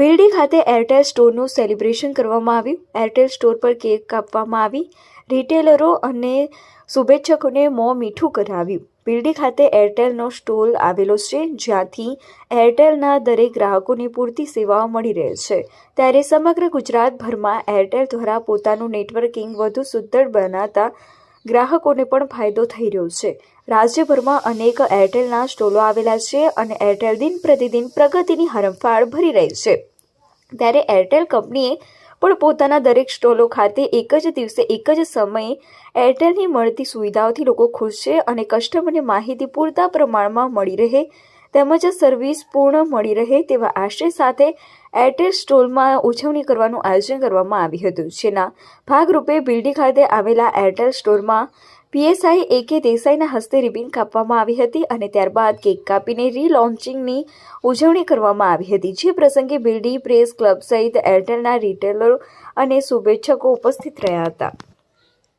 ભીલડી ખાતે Airtel સ્ટોરનું celebration કરવામાં આવ્યું. એરટેલ સ્ટોર પર કેક કાપવામાં આવી. રિટેલરો અને શુભેચ્છકોને મોં મીઠું કરાવ્યું ભીલડી ખાતે એરટેલનો સ્ટોલ આવેલો છે, જ્યાંથી એરટેલના દરેક ગ્રાહકોને પૂરતી સેવાઓ મળી રહે છે. ત્યારે સમગ્ર ગુજરાતભરમાં એરટેલ દ્વારા પોતાનું નેટવર્કિંગ વધુ સુદૃઢ બનાવતા ગ્રાહકોને પણ ફાયદો થઈ રહ્યો છે. રાજ્યભરમાં અનેક એરટેલના સ્ટોલો આવેલા છે અને એરટેલ દિન પ્રતિદિન પ્રગતિની હરમફાળ ભરી રહી છે. ત્યારે એરટેલ કંપનીએ પણ પોતાના દરેક સ્ટોલો ખાતે એક જ દિવસે એક જ સમયે એરટેલની મળતી સુવિધાઓથી લોકો ખુશ છે અને કસ્ટમરને માહિતી પૂરતા પ્રમાણમાં મળી રહે તેમજ સર્વિસ પૂર્ણ મળી રહે તેવા આશય સાથે એરટેલ સ્ટોલમાં ઉજવણી કરવાનું આયોજન કરવામાં આવ્યું હતું. જેના ભાગરૂપે બિલ્ડી ખાતે આવેલા એરટેલ સ્ટોરમાં પીએસઆઈ એ કે દેસાઈના હસ્તે રિબિન કાપવામાં આવી હતી અને ત્યારબાદ કેક કાપીને રીલોન્ચિંગની ઉજવણી કરવામાં આવી હતી. જે પ્રસંગે બિલ્ડી પ્રેસ ક્લબ સહિત એરટેલના રિટેલરો અને શુભેચ્છકો ઉપસ્થિત રહ્યા હતા.